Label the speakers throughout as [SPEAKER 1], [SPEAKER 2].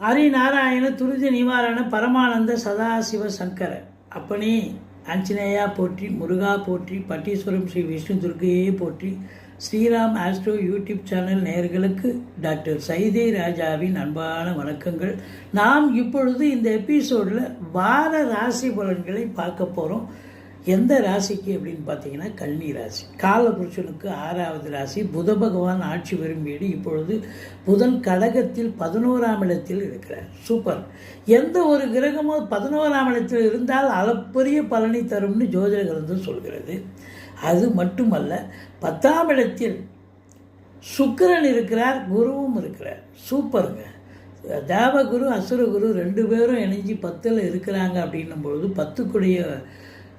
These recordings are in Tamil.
[SPEAKER 1] ஹரிநாராயண துரித நிவாரண பரமானந்த சதாசிவ சங்கர. அப்பனே ஆஞ்சநேயா போற்றி முருகா போற்றி பட்டீஸ்வரம் ஸ்ரீ விஷ்ணு துர்கையே போற்றி ஸ்ரீராம் ஆஸ்ட்ரோ யூடியூப் சேனல் நேயர்களுக்கு டாக்டர் சைதே ராஜாவின் அன்பான வணக்கங்கள். நாம் இப்பொழுது இந்த எபிசோடில் வார ராசி பலன்களை பார்க்க போகிறோம் எந்த ராசிக்கு அப்படின்னு பார்த்தீங்கன்னா கல்னி ராசி. காலபுருஷனுக்கு ஆறாவது ராசி. புத பகவான் ஆட்சி பெறும் வீடு இப்பொழுது புதன் கடகத்தில் பதினோராம் இடத்தில் இருக்கிறார். சூப்பர். எந்த ஒரு கிரகமோ பதினோராம் இடத்தில் இருந்தால் அளப்பரிய பலனை தரும்னு ஜோதிட கிரந்தம் சொல்கிறது. அது மட்டுமல்ல பத்தாம் இடத்தில் சுக்கிரன் இருக்கிறார் குருவும் இருக்கிறார். சூப்பருங்க. தேவகுரு அசுரகுரு ரெண்டு பேரும் இணைஞ்சு பத்தில் இருக்கிறாங்க அப்படின்னும் பொழுது பத்துக்குடைய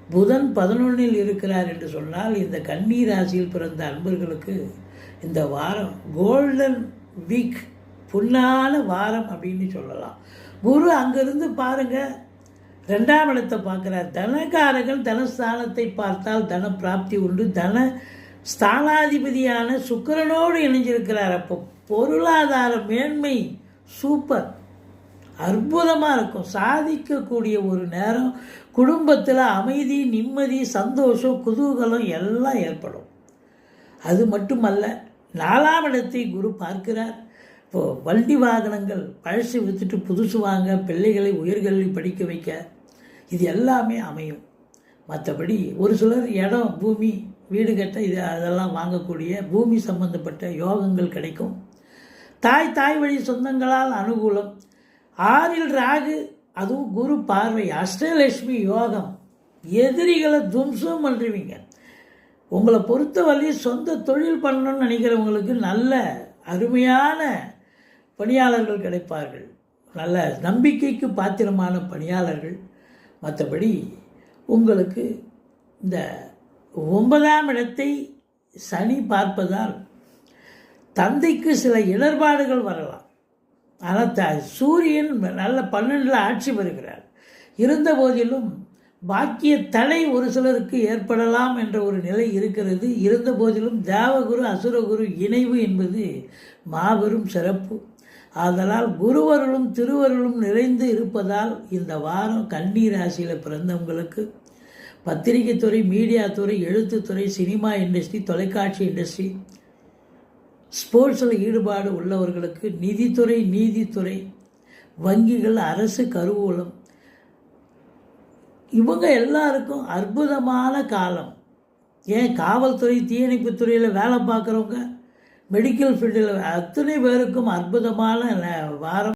[SPEAKER 1] புதன் பதினொன்றில் இருக்கிறார் என்று சொன்னால் இந்த கன்னி ராசியில் பிறந்த அன்பர்களுக்கு இந்த வாரம் கோல்டன் வீக் புண்ணான வாரம் அப்படின்னு சொல்லலாம். குரு அங்கிருந்து பாருங்க ரெண்டாம் இடத்தை பார்க்குறார். தனக்காரர்கள் தனஸ்தானத்தை பார்த்தால் தன பிராப்தி உண்டு. தன ஸ்தானாதிபதியான சுக்கிரனோடு இணைஞ்சிருக்கிறார். அப்போ பொருளாதார மேன்மை சூப்பர் அற்புதமாக இருக்கும். சாதிக்கக்கூடிய ஒரு நேரம் குடும்பத்தில் அமைதி நிம்மதி சந்தோஷம் குதூகலம் எல்லாம் ஏற்படும். அது மட்டுமல்ல நாலாம் இடத்தை குரு பார்க்கிறார். இப்போது வண்டி வாகனங்கள் பழசு விற்றுட்டு புதுசு வாங்க பிள்ளைகளை உயர்கல்வி படிக்க வைக்க இது எல்லாமே அமையும். மற்றபடி ஒரு சிலர் இடம் பூமி வீடு கட்ட இது அதெல்லாம் வாங்கக்கூடிய பூமி சம்பந்தப்பட்ட யோகங்கள் கிடைக்கும். தாய் தாய் வழி சொந்தங்களால் அனுகூலம். ஆறில் ராகு அதுவும் குரு பார்வை அஷ்டலட்சுமி யோகம். எதிரிகளை தும்சம் பண்ணுறீங்க உங்களை பொறுத்தவரை சொந்த தொழில் பண்ணணும்னு நினைக்கிறவங்களுக்கு நல்ல அருமையான பணியாளர்கள் கிடைப்பார்கள். நல்ல நம்பிக்கைக்கு பாத்திரமான பணியாளர்கள். மற்றபடி உங்களுக்கு இந்த ஒன்பதாம் இடத்தை சனி பார்ப்பதால் தந்தைக்கு சில இடர்பாடுகள் வரலாம். ஆனால் த சூரியன் நல்ல பன்னெண்டில் ஆட்சி பெறுகிறார். இருந்த போதிலும் பாக்கிய தடை ஒரு சிலருக்கு ஏற்படலாம் என்ற ஒரு நிலை இருக்கிறது. இருந்த போதிலும் தேவகுரு அசுரகுரு இணைவு என்பது மாபெரும் சிறப்பு. அதனால் குருவர்களும் திருவர்களும் நிறைந்து இருப்பதால் இந்த வாரம் கன்னி ராசியில் பிறந்தவங்களுக்கு பத்திரிகை துறை மீடியா துறை எழுத்துத்துறை சினிமா இண்டஸ்ட்ரி தொலைக்காட்சி இண்டஸ்ட்ரி ஸ்போர்ட்ஸில் ஈடுபாடு உள்ளவர்களுக்கு நிதித்துறை நீதித்துறை வங்கிகள் அரசு கருவூலம். இவங்க எல்லாருக்கும் அற்புதமான காலம். ஏன் காவல்துறை தீயணைப்புத்துறையில் வேலை பார்க்குறவங்க மெடிக்கல் ஃபீல்டில் அத்தனை பேருக்கும் அற்புதமான வாரம்.